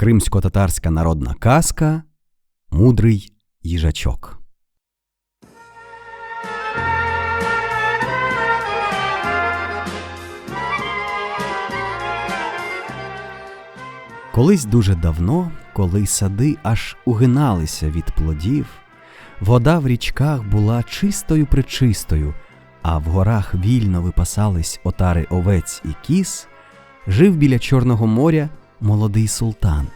Кримсько-татарська народна казка Мудрий їжачок. Колись дуже давно, коли сади аж угиналися від плодів, вода в річках була чистою причистою, а в горах вільно випасались отари овець і кіз, жив біля Чорного моря молодий султан.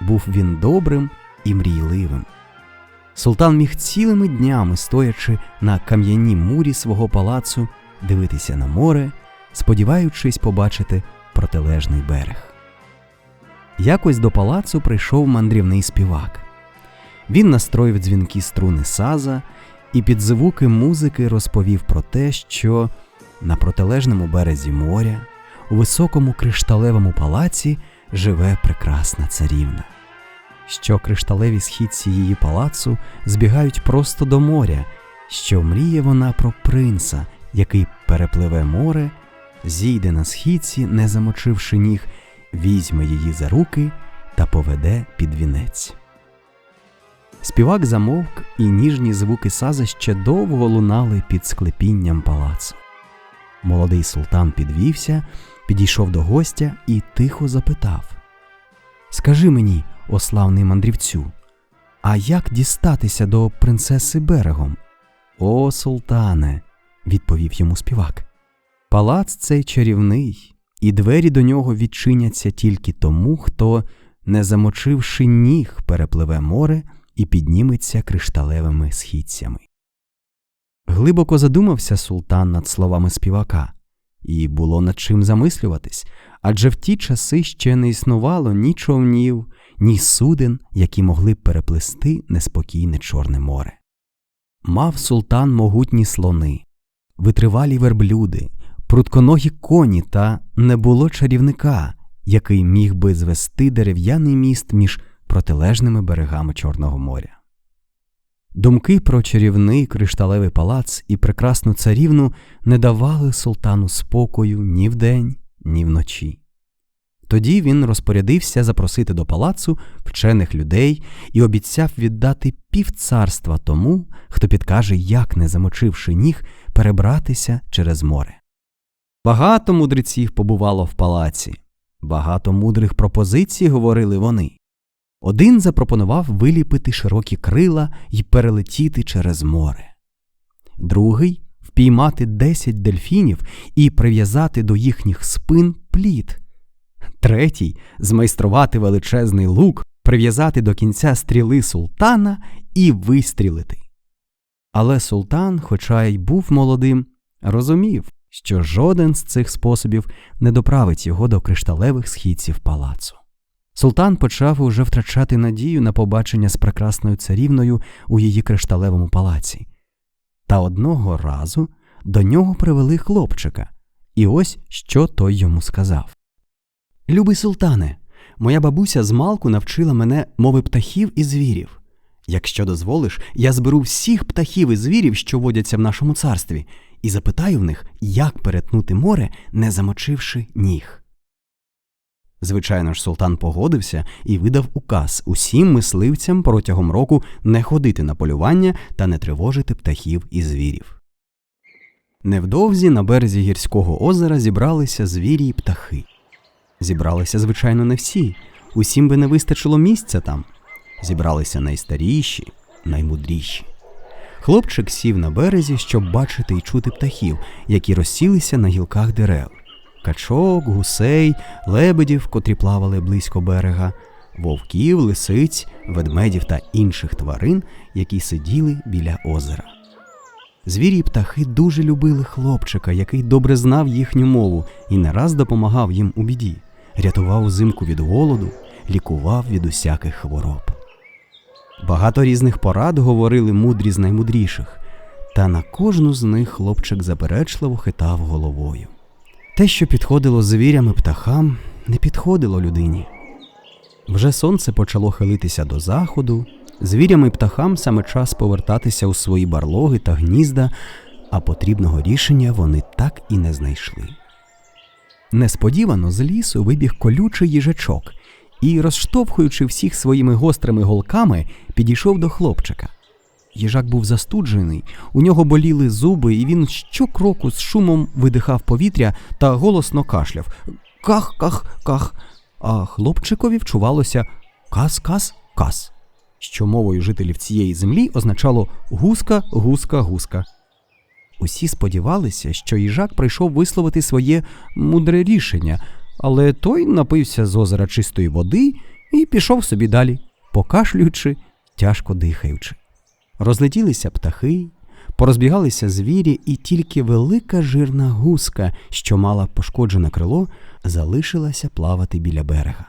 Був він добрим і мрійливим. Султан міг цілими днями, стоячи на кам'яній мурі свого палацу, дивитися на море, сподіваючись побачити протилежний берег. Якось до палацу прийшов мандрівний співак. Він настроїв дзвінки струни саза і під звуки музики розповів про те, що на протилежному березі моря, у високому кришталевому палаці живе прекрасна царівна, що кришталеві східці її палацу збігають просто до моря, що мріє вона про принца, який перепливе море, зійде на східці, не замочивши ніг, візьме її за руки та поведе під вінець. Співак замовк, і ніжні звуки саза ще довго лунали під склепінням палацу. Молодий султан підвівся, підійшов до гостя і тихо запитав: Скажи мені, о славний мандрівцю, а як дістатися до принцеси берегом? О, султане, відповів йому співак. Палац цей чарівний, і двері до нього відчиняться тільки тому, хто, не замочивши ніг, перепливе море і підніметься кришталевими східцями. Глибоко задумався султан над словами співака, і було над чим замислюватись, адже в ті часи ще не існувало ні човнів, ні суден, які могли б переплисти неспокійне Чорне море. Мав султан могутні слони, витривалі верблюди, прутконогі коні та не було чарівника, який міг би звести дерев'яний міст між протилежними берегами Чорного моря. Думки про чарівний кришталевий палац і прекрасну царівну не давали султану спокою ні вдень, ні вночі. Тоді він розпорядився запросити до палацу вчених людей і обіцяв віддати півцарства тому, хто підкаже, як, не замочивши ніг, перебратися через море. Багато мудреців побувало в палаці, багато мудрих пропозицій говорили вони. Один запропонував виліпити широкі крила і перелетіти через море, другий впіймати десять дельфінів і прив'язати до їхніх спин плід, третій змайструвати величезний лук, прив'язати до кінця стріли султана і вистрілити. Але султан, хоча й був молодим, розумів, що жоден з цих способів не доправить його до кришталевих східців палацу. Султан почав уже втрачати надію на побачення з прекрасною царівною у її кришталевому палаці. Та одного разу до нього привели хлопчика, і ось що той йому сказав: Любий султане, моя бабуся з малку навчила мене мови птахів і звірів. Якщо дозволиш, я зберу всіх птахів і звірів, що водяться в нашому царстві, і запитаю в них, як перетнути море, не замочивши ніг. Звичайно ж, султан погодився і видав указ усім мисливцям протягом року не ходити на полювання та не тривожити птахів і звірів. Невдовзі на березі гірського озера зібралися звірі й птахи. Зібралися, звичайно, не всі, усім би не вистачило місця там. Зібралися найстаріші, наймудріші. Хлопчик сів на березі, щоб бачити і чути птахів, які розсілися на гілках дерев качок, гусей, лебедів, котрі плавали близько берега, вовків, лисиць, ведмедів та інших тварин, які сиділи біля озера. Звірі й птахи дуже любили хлопчика, який добре знав їхню мову і не раз допомагав їм у біді, рятував узимку від голоду, лікував від усяких хвороб. Багато різних порад говорили мудрі з наймудріших, та на кожну з них хлопчик заперечливо хитав головою. Те, що підходило звірям і птахам, не підходило людині. Вже сонце почало хилитися до заходу, звірям і птахам саме час повертатися у свої барлоги та гнізда, а потрібного рішення вони так і не знайшли. Несподівано з лісу вибіг колючий їжачок і, розштовхуючи всіх своїми гострими голками, підійшов до хлопчика. Їжак був застуджений, у нього боліли зуби, і він щокроку з шумом видихав повітря та голосно кашляв Ках, ках, ках. А хлопчикові вчувалося кас, кас, кас, що мовою жителів цієї землі означало гуска, гуска, гуска. Усі сподівалися, що їжак прийшов висловити своє мудре рішення, але той напився з озера чистої води і пішов собі далі, покашлюючи, тяжко дихаючи. Розлетілися птахи, порозбігалися звірі, і тільки велика жирна гуска, що мала пошкоджене крило, залишилася плавати біля берега.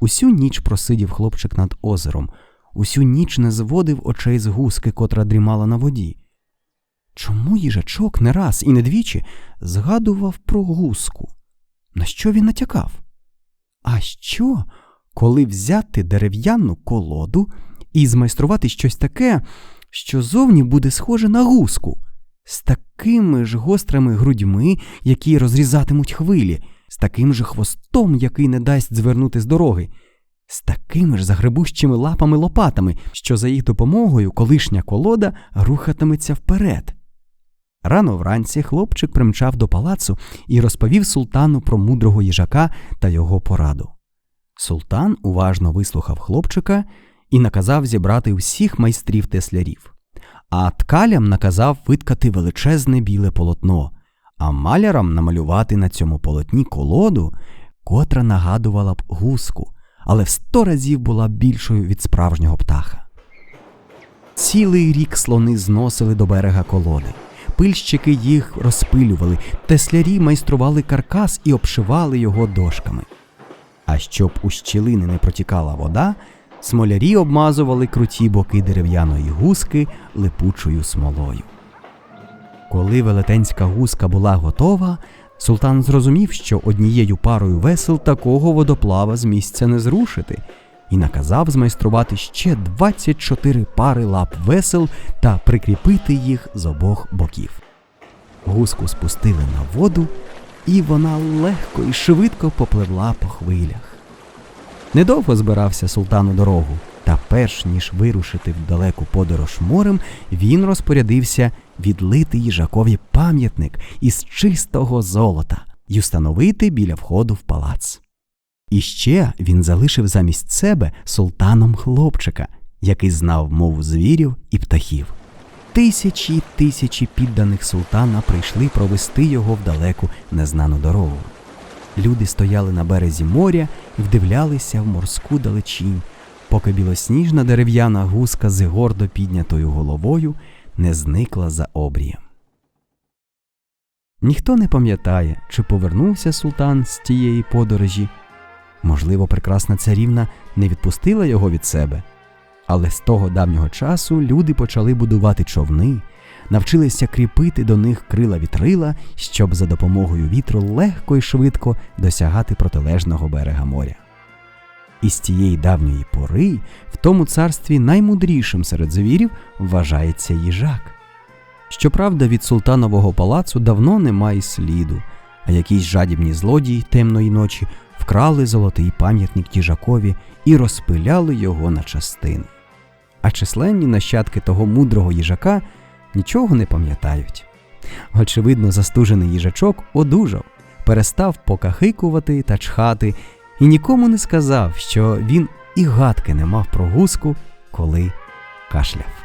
Усю ніч просидів хлопчик над озером, усю ніч не зводив очей з гуски, котра дрімала на воді. Чому їжачок не раз і не двічі згадував про гуску? На що він натякав? А що, коли взяти дерев'яну колоду і змайструвати щось таке, що зовні буде схоже на гуску, з такими ж гострими грудьми, які розрізатимуть хвилі, з таким же хвостом, який не дасть звернути з дороги, з такими ж загребущими лапами лопатами, що за їх допомогою колишня колода рухатиметься вперед. Рано вранці хлопчик примчав до палацу і розповів султану про мудрого їжака та його пораду. Султан уважно вислухав хлопчика і наказав зібрати всіх майстрів теслярів. А ткалям наказав виткати величезне біле полотно, а малярам намалювати на цьому полотні колоду, котра нагадувала б гуску, але в сто разів була більшою від справжнього птаха. Цілий рік слони зносили до берега колоди. Пильщики їх розпилювали, теслярі майстрували каркас і обшивали його дошками. А щоб у щілини не протікала вода, смолярі обмазували круті боки дерев'яної гуски липучою смолою. Коли велетенська гуска була готова, султан зрозумів, що однією парою весел такого водоплава з місця не зрушити, і наказав змайструвати ще 24 пари лап весел та прикріпити їх з обох боків. Гуску спустили на воду, і вона легко і швидко попливла по хвилях. Недовго збирався султан у дорогу, та перш ніж вирушити в далеку подорож морем, він розпорядився відлити їжакові пам'ятник із чистого золота і установити біля входу в палац. І ще він залишив замість себе султаном хлопчика, який знав мову звірів і птахів. Тисячі й тисячі підданих султана прийшли провести його в далеку незнану дорогу. Люди стояли на березі моря вдивлялися в морську далечінь, поки білосніжна дерев'яна гуска з гордо піднятою головою не зникла за обрієм. Ніхто не пам'ятає, чи повернувся султан з тієї подорожі. Можливо, прекрасна царівна не відпустила його від себе. Але з того давнього часу люди почали будувати човни, навчилися кріпити до них крила вітрила, щоб за допомогою вітру легко і швидко досягати протилежного берега моря. І з тієї давньої пори в тому царстві наймудрішим серед звірів вважається їжак. Щоправда, від султанового палацу давно немає сліду, а якісь жадібні злодії темної ночі вкрали золотий пам'ятник їжакові і розпиляли його на частини. А численні нащадки того мудрого їжака нічого не пам'ятають. Очевидно, застужений їжачок одужав, перестав покахикувати та чхати і нікому не сказав, що він і гадки не мав про гуску, коли кашляв.